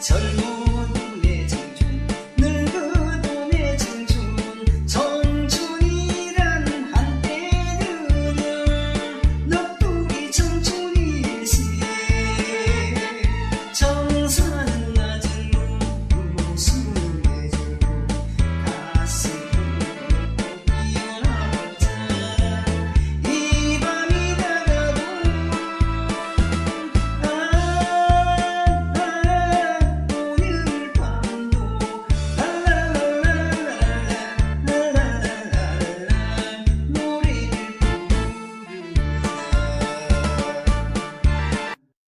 젊은